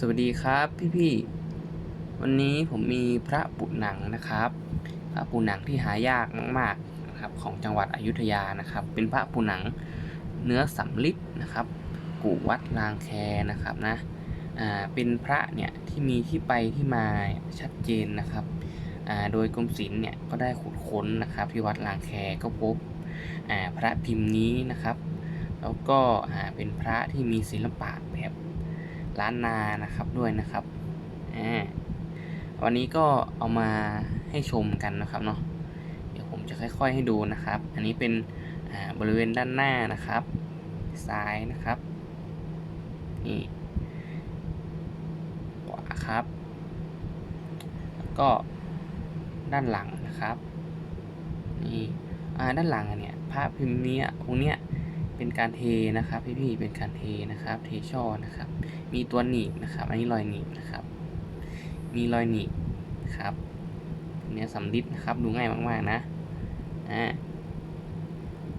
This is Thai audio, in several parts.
สวัสดีครับพี่ๆ วันนี้ผมมีพระปุหนังนะครับ พระปุหนังที่หายากมากๆนะครับของจังหวัดอยุธยานะครับ เป็นพระปุหนังเนื้อสำลิดนะครับ กู่วัดลางแคนะครับนะ อ่า เป็นพระเนี่ยที่มีที่ไปที่มาชัดเจนนะครับ อ่า โดยกรมศิลป์เนี่ยก็ได้ขุดค้นนะครับที่วัดลางแคก็พบ อ่า พระพิมพ์นี้นะครับ แล้วก็ อ่า เป็นพระที่มีศิลปะ ล้านนานะครับด้วยนะครับอ่าวันนี้ก็เอามาให้ชมกันนะครับเนาะเดี๋ยวผมจะค่อย ๆให้ดูนะครับ อันนี้เป็นบริเวณด้านหน้านะครับ ซ้ายนะครับนี่ขวาครับ แล้วก็ด้านหลังนะครับนี่ด้านหลังเนี่ยพระพิมพ์เนี้ยองเนี้ย เป็นการเทนะครับพี่ๆเป็นการเทนะครับ เทช่อนะครับ มีตัวหนีบนะครับ อันนี้รอยหนีบนะครับ มีรอยหนีบครับเนี้ยสำลิดนะครับ ดูง่ายมากๆนะอ่า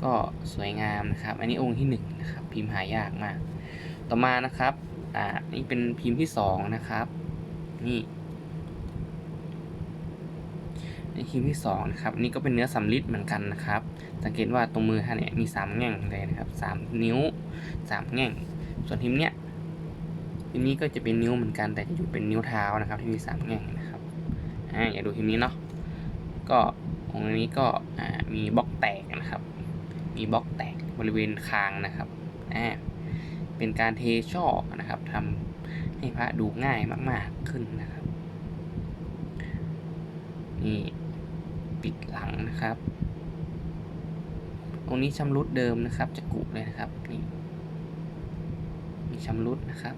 ก็สวยงามนะครับ อันนี้องค์ที่หนึ่งนะครับ พิมพ์หายากมาก ต่อมานะครับ อ่า นี่เป็นพิมพ์ที่สองนะครับ นี่ ในคลิปที่สองนะครับนี่ก็เป็นเนื้อสำลิดเหมือนกันนะครับ สังเกตว่าตรงมือท่านเนี่ยมีสามแง่งเลยนะครับสามนิ้วสามแง่ง ส่วนทีมเนี้ยทีมนี้ก็จะเป็นนิ้วเหมือนกันแต่จะอยู่เป็นนิ้วเท้านะครับ ที่มีสามแง่งนะครับอ่าอย่าดูทีมนี้เนาะก็องค์นี้ก็อ่ามีบล็อกแตกนะครับ มีบล็อกแตกบริเวณคางนะครับอ่าเป็นการเทช่อนะครับทำให้พระดูง่ายมาก ๆขึ้นนะครับนี่ ปิดหลังนะครับ ตรงนี้ชำรุดเดิมนะครับ จะกุเลยนะครับนี่มีชำรุดนะครับ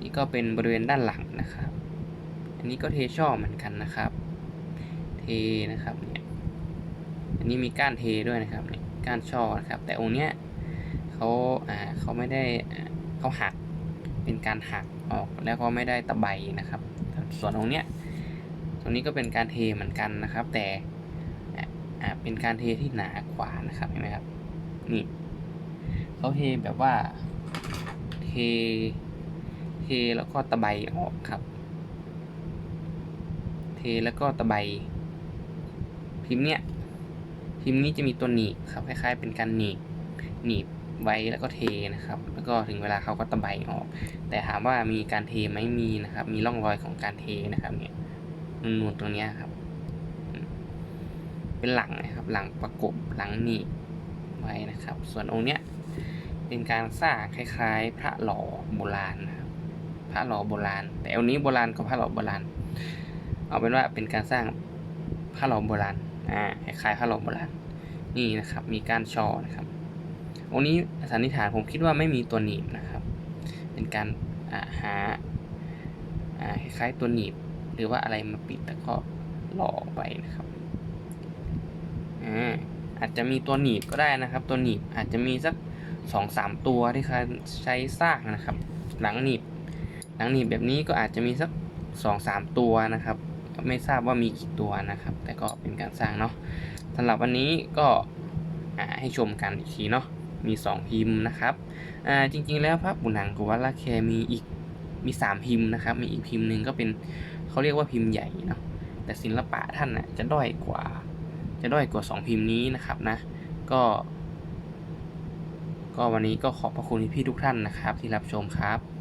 นี่ก็เป็นบริเวณด้านหลังนะครับ อันนี้ก็เทช่อเหมือนกันนะครับ เทนะครับเนี่ยอันนี้มีก้านเทด้วยนะครับเนี่ยก้านช่อนะครับ แต่องค์เนี้ยเขาอ่าเขาไม่ได้เขาหักเป็นการหักออกแล้วก็ไม่ได้ตะไบนะครับ ส่วนตรงเนี้ย ตรงนี้ก็เป็นการเทเหมือนกันนะครับ แต่เป็นการเทที่หนากว่านะครับเห็นไหมครับนี่เขาเทแบบว่าเทเทแล้วก็ตะไบออกครับ เทแล้วก็ตะไบพิมพ์เนี้ยพิมพ์นี้จะมีตัวหนีบครับคล้ายๆ เป็นการหนีบหนีบไว้แล้วก็เทนะครับ แล้วก็ถึงเวลาเขาก็ตะไบออก แต่ถามว่ามีการเทไหมมีนะครับ มีร่องรอยของการเทนะครับเนี่ย นูนๆตรงนี้ครับ เป็นหลังนะครับ หลังประกบหลังหนีบไว้นะครับ ส่วนองค์เนี้ยเป็นการสร้างคล้าย ๆ พระหล่อโบราณนะครับ พระหล่อโบราณ แต่องค์นี้โบราณกับพระหล่อโบราณ เอาเป็นว่าเป็นการสร้างพระหล่อโบราณอ่าคล้ายๆพระหล่อโบราณนี่นะครับ มีการชอนะครับองค์นี้สันนิษฐานผมคิดว่าไม่มีตัวหนีบนะครับ เป็นการาหาาคล้ายๆตัวหนีบ หรือว่าอะไรมาปิดแล้วก็หล่อไปนะครับอ่าอาจจะมีตัวหนีบก็ได้นะครับ ตัวหนีบอาจจะมีสักสองสามตัวที่เขาใช้สร้างนะครับ หลังหนีบ หลังหนีบแบบนี้ก็อาจจะมีสักสองสามตัวนะครับ ไม่ทราบว่ามีกี่ตัวนะครับ แต่ก็เป็นการสร้างเนาะสำหรับวันนี้ก็ให้ชมกันอีกทีเนาะมีสองพิมพ์นะครับอ่าจริงๆแล้วพระปุหนังกับวัดละแคมีอีก มีสามพิมพ์นะครับ มีอีกพิมพ์หนึ่งก็เป็นเขาเรียกว่าพิมพ์ใหญ่เนาะแต่ศิลปะท่านน่ะจะด้อยกว่า จะด้อยกว่าสองพิมพ์นี้นะครับนะ ก็ ก็วันนี้ก็ขอบพระคุณพี่ทุกท่านนะครับ ที่รับชมครับ